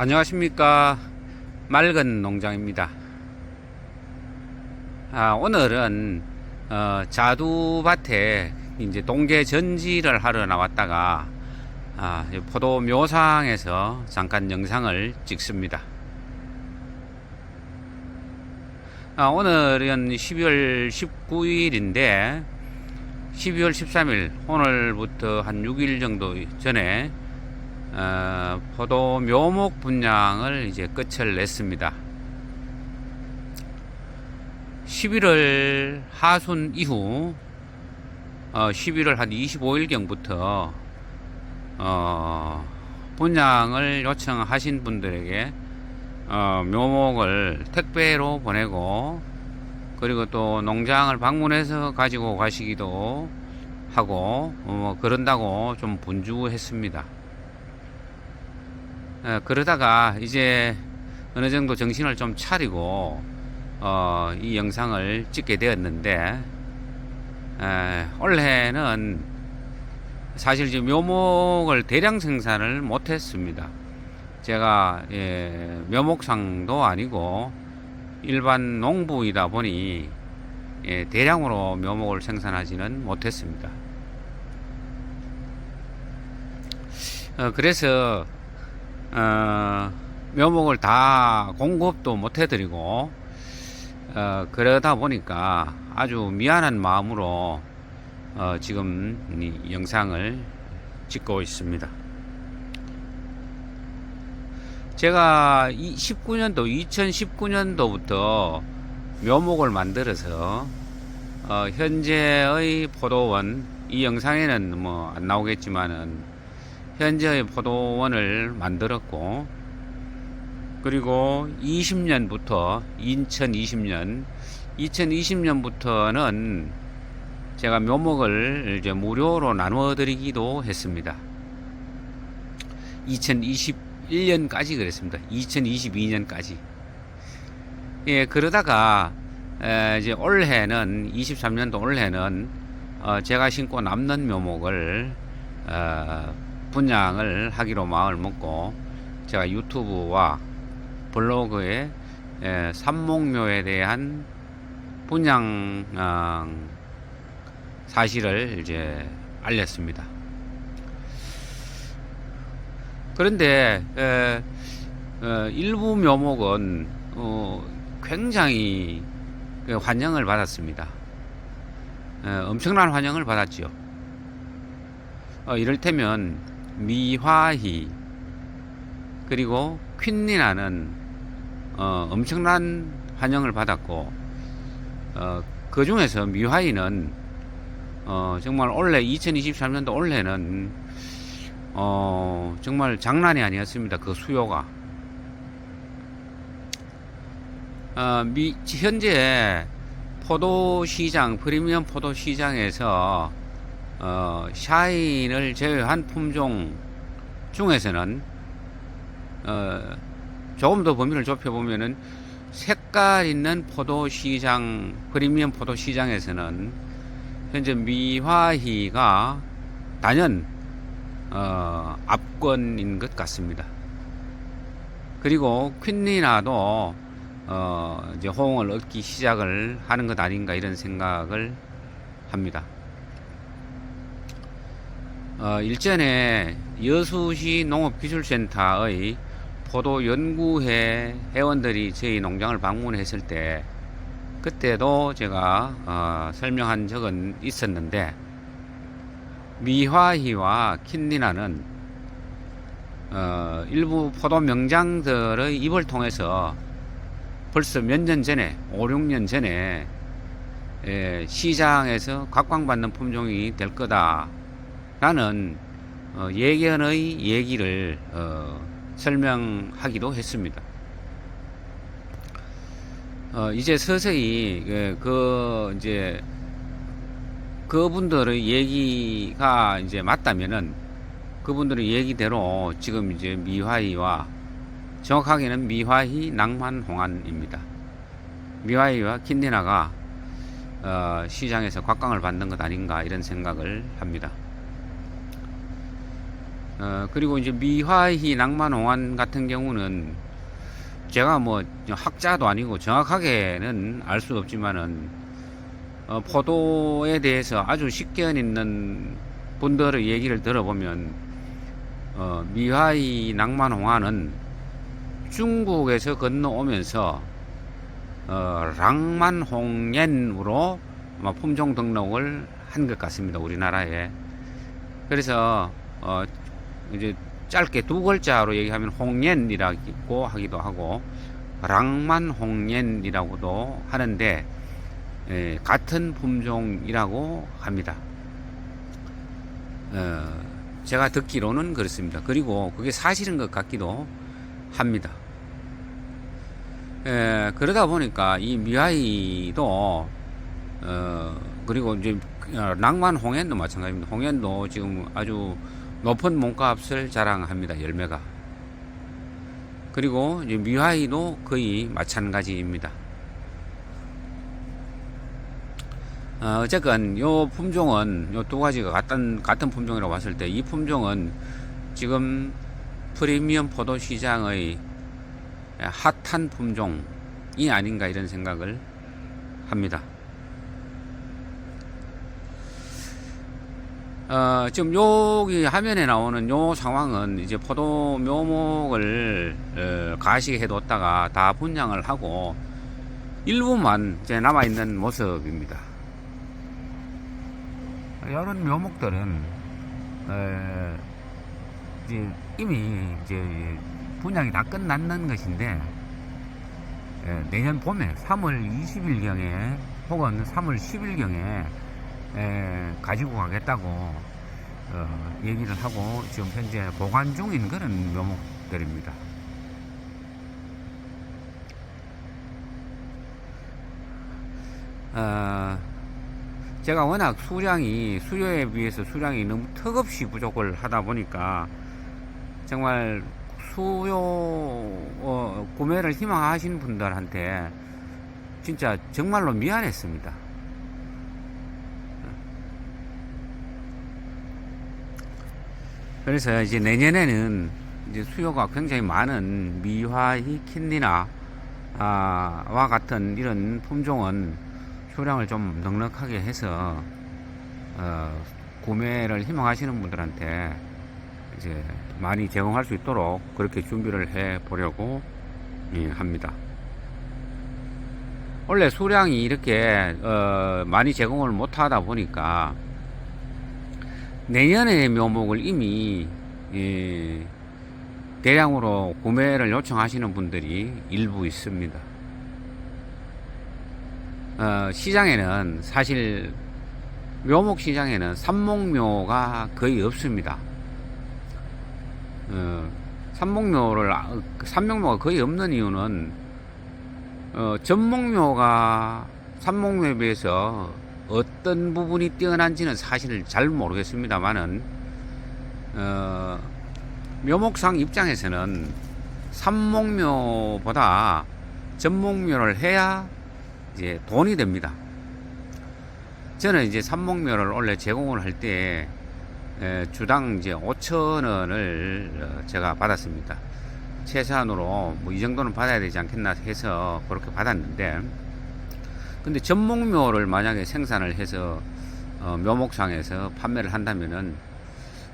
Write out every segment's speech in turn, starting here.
안녕하십니까. 맑은 농장입니다. 아, 오늘은 어, 자두밭에 이제 동계 전지를 하러 나왔다가 아, 이 포도 묘상에서 잠깐 영상을 찍습니다. 아, 오늘은 12월 19일인데 12월 13일 오늘부터 한 6일 정도 전에 어, 포도 묘목 분양을 이제 끝을 냈습니다. 11월 하순 이후 어, 11월 한 25일경부터 어, 분양을 요청하신 분들에게 어, 묘목을 택배로 보내고 그리고 또 농장을 방문해서 가지고 가시기도 하고 어, 뭐 그런다고 좀 분주했습니다. 어, 그러다가 이제 어느 정도 정신을 좀 차리고 어, 이 영상을 찍게 되었는데 에, 올해는 사실 지금 묘목을 대량 생산을 못했습니다. 제가 예, 묘목상도 아니고 일반 농부이다 보니 예, 대량으로 묘목을 생산하지는 못했습니다. 어, 그래서 어, 묘목을 다 공급도 못 해드리고 어, 그러다 보니까 아주 미안한 마음으로 어, 지금 이 영상을 찍고 있습니다. 제가 19년도 2019년도부터 묘목을 만들어서 어, 현재의 포도원 이 영상에는 뭐 안 나오겠지만은 현재의 포도원을 만들었고 그리고 20년부터 2020년 2020년부터는 제가 묘목을 이제 무료로 나누어 드리기도 했습니다. 2021년까지 그랬습니다. 2022년까지. 예, 그러다가 에, 이제 올해는 23년도 올해는 어, 제가 신고 남는 묘목을 어, 분양을 하기로 마음을 먹고 제가 유튜브와 블로그에 에, 삼목묘에 대한 분양 어, 사실을 이제 알렸습니다. 그런데 에, 어, 일부 묘목은 어, 굉장히 그 환영을 받았습니다. 에, 엄청난 환영을 받았지요. 어, 이를테면 미화희 그리고 퀸리나는 어, 엄청난 환영을 받았고 어, 그 중에서 미화희는 어, 정말 올해 2023년도 올해는 어, 정말 장난이 아니었습니다. 그 수요가 어, 미, 현재 포도 시장 프리미엄 포도 시장에서 어, 샤인을 제외한 품종 중에서는 어, 조금 더 범위를 좁혀 보면은 색깔 있는 포도 시장 프리미엄 포도 시장에서는 현재 미화희가 단연 어, 압권인 것 같습니다. 그리고 퀸리나도 어, 이제 호응을 얻기 시작을 하는 것 아닌가 이런 생각을 합니다. 어, 일전에 여수시 농업기술센터의 포도연구회 회원들이 저희 농장을 방문했을 때 그때도 제가 어, 설명한 적은 있었는데 미화희와 킨리나는 어, 일부 포도 명장들의 입을 통해서 벌써 몇 년 전에 5, 6년 전에 예, 시장에서 각광받는 품종이 될 거다 라는 어, 예견의 얘기를 어, 설명하기도 했습니다. 어, 이제 서서히 그, 그 이제 그분들의 얘기가 이제 맞다면은 그분들의 얘기대로 지금 이제 미화희와 정확하게는 미화희 낭만 홍안입니다. 미화희와 킨디나가 어, 시장에서 곽광을 받는 것 아닌가 이런 생각을 합니다. 어, 그리고 이제 미화희 낭만홍안 같은 경우는 제가 뭐 학자도 아니고 정확하게는 알 수 없지만은 어, 포도에 대해서 아주 식견 있는 분들의 얘기를 들어보면 어, 미화희 낭만홍안은 중국에서 건너오면서 어, 랑만홍옌으로 아마 품종 등록을 한 것 같습니다. 우리나라에. 그래서 어, 이제 짧게 두 글자로 얘기하면 홍옌이라고 하기도 하고 랑만홍옌이라고도 하는데 예, 같은 품종이라고 합니다. 어, 제가 듣기로는 그렇습니다. 그리고 그게 사실인 것 같기도 합니다. 에, 그러다 보니까 이 미아이도 어, 그리고 이제 어, 낭만 홍엔도 마찬가지입니다. 홍엔도 지금 아주 높은 몸값을 자랑합니다. 열매가. 그리고 미화이도 거의 마찬가지입니다. 어, 어쨌건 요 품종은 요 두 가지가 같은 같은 품종이라고 봤을 때 이 품종은 지금 프리미엄 포도 시장의 핫한 품종이 아닌가 이런 생각을 합니다. 어, 지금 여기 화면에 나오는 요 상황은 이제 포도 묘목을 어, 가시해 뒀다가 다 분양을 하고 일부만 이제 남아 있는 모습입니다. 이런 묘목들은 에, 이제 이미 이제 분양이 다 끝났는 것인데 에, 내년 봄에 3월 20일경에 혹은 3월 10일경에 에, 가지고 가겠다고 어, 얘기를 하고 지금 현재 보관 중인 그런 묘목들입니다. 어, 제가 워낙 수량이 수요에 비해서 수량이 너무 턱없이 부족을 하다 보니까 정말 수요 어, 구매를 희망하신 분들한테 진짜 정말로 미안했습니다. 그래서 이제 내년에는 이제 수요가 굉장히 많은 미화희 킨디나 아, 와 같은 이런 품종은 수량을 좀 넉넉하게 해서 어, 구매를 희망하시는 분들한테 이제 많이 제공할 수 있도록 그렇게 준비를 해 보려고 예, 합니다. 원래 수량이 이렇게 어, 많이 제공을 못 하다 보니까 내년의 묘목을 이미 예, 대량으로 구매를 요청하시는 분들이 일부 있습니다. 어, 시장에는 사실 묘목 시장에는 삽목묘가 거의 없습니다. 어, 삽목묘를 아, 삽목묘가 거의 없는 이유는 어, 전목묘가 삽목묘에 비해서 어떤 부분이 뛰어난지는 사실 잘 모르겠습니다만은 어, 묘목상 입장에서는 삽목묘보다 전목묘를 해야 이제 돈이 됩니다. 저는 이제 삽목묘를 원래 제공을 할 때 주당 이제 5천 원을 어, 제가 받았습니다. 최소한으로 뭐 이 정도는 받아야 되지 않겠나 해서 그렇게 받았는데 근데 전목묘를 만약에 생산을 해서 어, 묘목상에서 판매를 한다면은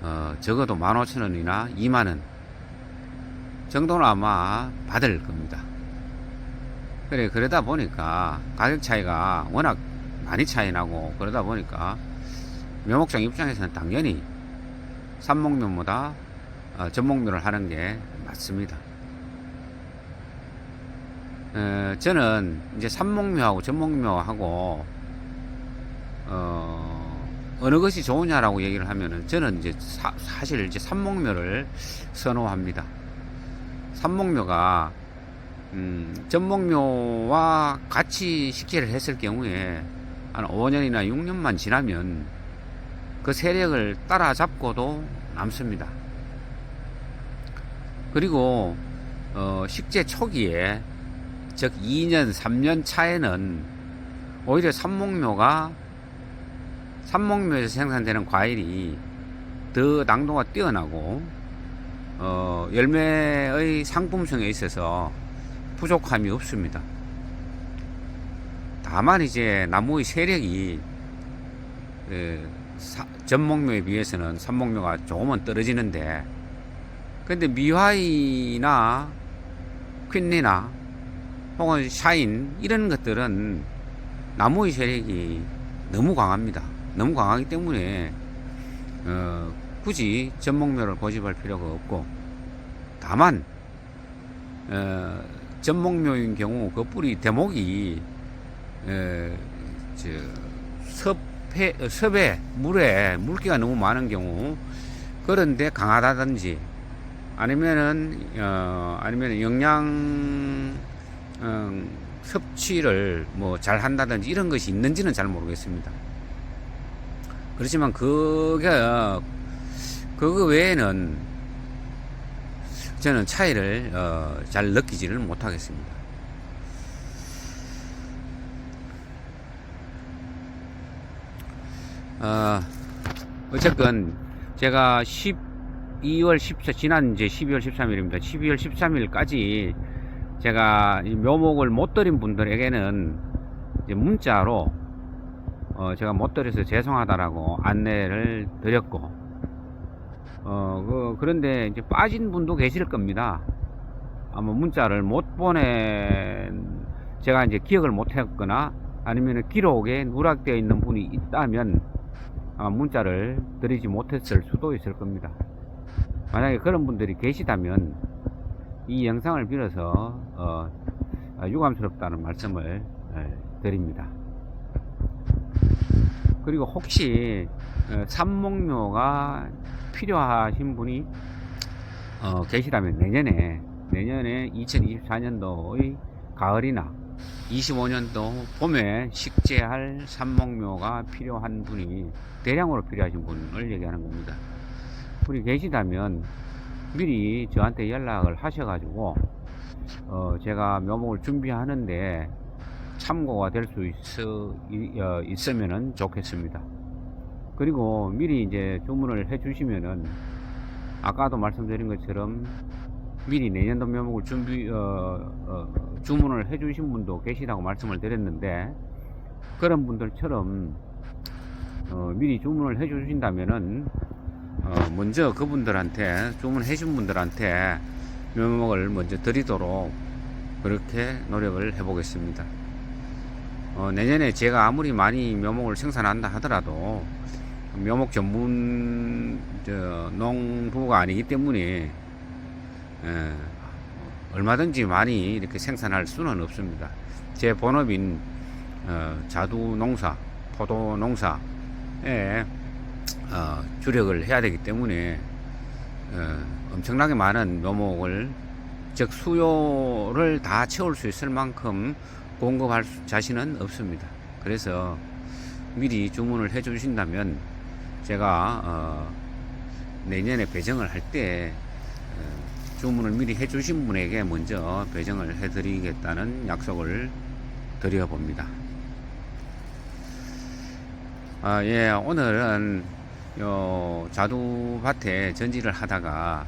어, 적어도 15,000원이나 2만원 정도는 아마 받을 겁니다. 그래, 그러다 보니까 가격 차이가 워낙 많이 차이 나고 그러다 보니까 묘목장 입장에서는 당연히 삽목묘보다 어, 전목묘를 하는 게 맞습니다. 어, 저는 이제 삽목묘하고 전목묘하고 어, 어느 것이 좋으냐라고 얘기를 하면은 저는 이제 사, 실 이제 삽목묘를 선호합니다. 삽목묘가 음, 전목묘와 같이 식재를 했을 경우에 한 5년이나 6년만 지나면 그 세력을 따라잡고도 남습니다. 그리고 어, 식재 초기에 즉 2년, 3년 차에는 오히려 삼목묘가 삼목묘에서 생산되는 과일이 더더 당도가 뛰어나고 어, 열매의 상품성에 있어서 부족함이 없습니다. 다만 이제 나무의 세력이 그 사- 전목묘에 비해서는 산목묘가 조금은 떨어지는데 근데 미화이나 퀸리나 혹은 샤인 이런 것들은 나무의 세력이 너무 강합니다. 너무 강하기 때문에 어, 굳이 전목묘를 고집할 필요가 없고 다만 어, 전목묘인 경우 그 뿌리 대목이 어, 저 섭해, 어, 섭에 물에 물기가 너무 많은 경우 그런데 강하다든지 아니면은 어, 아니면 영양 어, 섭취를 뭐 잘 한다든지 이런 것이 있는지는 잘 모르겠습니다. 그렇지만 그게 그거 외에는 저는 차이를 어, 잘 느끼지를 못하겠습니다. 어, 어쨌건 제가 12월 14 지난 이제 12월 13일입니다. 12월 13일까지 제가 이 묘목을 못 드린 분들에게는 문자로 어, 제가 못 드려서 죄송하다라고 안내를 드렸고 어, 그, 그런데 이제 빠진 분도 계실 겁니다. 아마 문자를 못 보낸 제가 이제 기억을 못 했거나 아니면 기록에 누락되어 있는 분이 있다면 아마 문자를 드리지 못했을 수도 있을 겁니다. 만약에 그런 분들이 계시다면 이 영상을 빌어서 어, 아, 유감스럽다는 말씀을 에, 드립니다. 그리고 혹시 어, 삼목묘가 필요하신 분이 어, 계시다면 내년에 내년에 2024년도의 가을이나 25년도 봄에 식재할 삼목묘가 필요한 분이 대량으로 필요하신 분을 얘기하는 겁니다. 분이 계시다면 미리 저한테 연락을 하셔가지고 어, 제가 묘목을 준비하는데 참고가 될 수 있어, 이- 어, 있으면은 좋겠습니다. 그리고 미리 이제 주문을 해 주시면은 아까도 말씀드린 것처럼 미리 내년도 묘목을 준비 어, 어, 주문을 해 주신 분도 계시다고 말씀을 드렸는데 그런 분들처럼 어, 미리 주문을 해 주신다면은 어, 먼저 그분들한테 주문해 준 분들한테 묘목을 먼저 드리도록 그렇게 노력을 해 보겠습니다. 어, 내년에 제가 아무리 많이 묘목을 생산한다 하더라도 묘목 전문 저, 농부가 아니기 때문에 예, 얼마든지 많이 이렇게 생산할 수는 없습니다. 제 본업인 어, 자두 농사, 포도 농사에 어, 주력을 해야 되기 때문에 어, 엄청나게 많은 묘목을 즉 수요를 다 채울 수 있을 만큼 공급할 수- 자신은 없습니다. 그래서 미리 주문을 해 주신다면 제가 어, 내년에 배정을 할때 어, 주문을 미리 해 주신 분에게 먼저 배정을 해 드리겠다는 약속을 드려 봅니다. 아, 예, 오늘은 요 자두밭에 전지를 하다가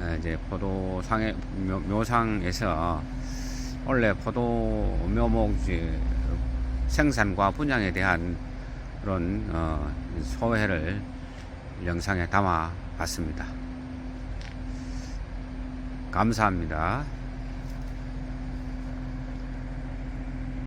어, 이제 포도상에 묘, 묘상에서 원래 포도 묘목 생산과 분양에 대한 그런 어, 소회를 영상에 담아 봤습니다. 감사합니다.